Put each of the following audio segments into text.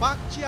पाकची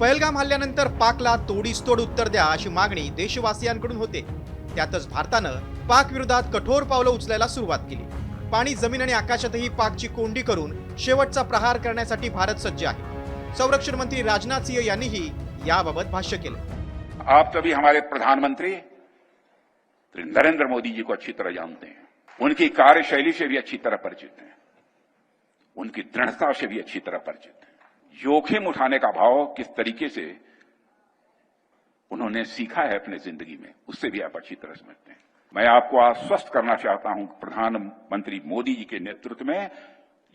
पहलगाम हल्ल्यानंतर पाकला तोडीसतोड उत्तर द्या अशी मागणी देशवासियांकडून होते. त्यातच भारतानं पाक विरोधात कठोर पावलं उचलायला सुरुवात केली. पाणी जमीन आणि आकाशातही पाकची कोंडी करून शेवटचा प्रहार करण्यासाठी भारत सज्ज आहे. संरक्षण मंत्री राजनाथ सिंह यांनीही याबाबत भाष्य केलं. आप सभी हमारे प्रधानमंत्री श्री नरेंद्र मोदी जी को अच्छी तरह जानते हैं। उनकी कार्यशैली से भी अच्छी तरह परिचित हैं। उनकी दृढ़ता से भी अच्छी तरह परिचित हैं। जोखिम उठाने का भाव किस तरीके से उन्होंने सीखा है अपने ज़िंदगी में, उससे भी आप अच्छी तरह समझते हैं। मैं आपको आश्वस्त करना चाहता हूँ, प्रधानमंत्री मोदी जी के नेतृत्व में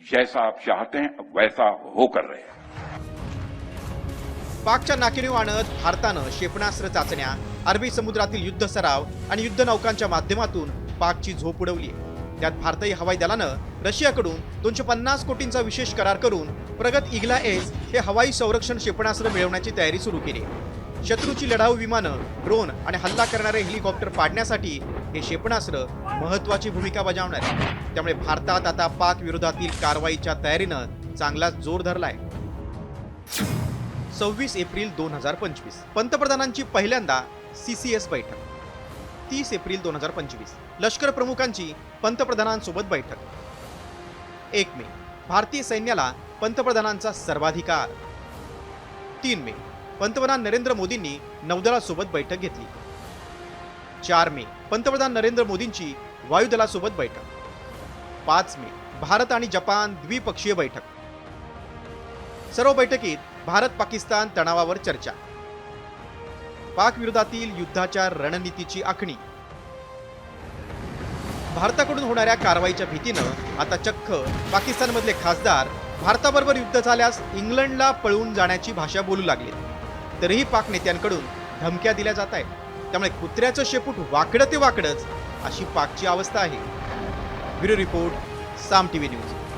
जैसा आप चाहते हैं वैसा होकर रहे। पाकच्या नाकेरीव आणत भारतानं क्षेपणास्त्र चाचण्या, अरबी समुद्रातील युद्ध सराव आणि युद्ध नौकांच्या माध्यमातून पाकची झोप उडवली त्यात भारतीय हवाई दलानं रशियाकडून दोनशे पन्नास कोटींचा विशेष करार करून प्रगत इग्ला एस हे हवाई संरक्षण क्षेपणास्त्र मिळवण्याची तयारी सुरू केली. शत्रूची लढाऊ विमानं ड्रोन आणि हल्ला करणारे हेलिकॉप्टर पाडण्यासाठी हे क्षेपणास्त्र महत्वाची भूमिका बजावणार आहे. त्यामुळे भारतात आता पाक विरोधातील कारवाईच्या तयारीनं चांगलाच जोर धरलाय. सव्वीस एप्रिल दोन हजार पंचवीस. पंतप्रधानांची पहिल्यांदा सी सी एस बैठक. तीस एप्रिल दोन हजार पंचवीस. लष्कर प्रमुखांची पंतप्रधानांसोबत बैठक. एक मे भारतीय सैन्याला पंतप्रधानांचा सर्वाधिकार. तीन मे पंतप्रधान नरेंद्र मोदींनी नौदलासोबत बैठक घेतली. चार मे पंतप्रधान नरेंद्र मोदींची वायुदलासोबत बैठक. पाच मे भारत आणि जपान द्विपक्षीय बैठक. सर्व बैठकीत भारत पाकिस्तान तणावावर चर्चा. पाकविरोधातील युद्धाच्या रणनीतीची आखणी. भारताकडून होणाऱ्या कारवाईच्या भीतीनं आता चक्क पाकिस्तानमधले खासदार भारताबरोबर युद्ध झाल्यास इंग्लंडला पळून जाण्याची भाषा बोलू लागले. तरीही पाक नेत्यांकडून धमक्या दिल्या जात आहेत. त्यामुळे कुत्र्याचं शेपूट वाकडं ते वाकडंच अशी पाकची अवस्था आहे. Bureau report Saam TV news.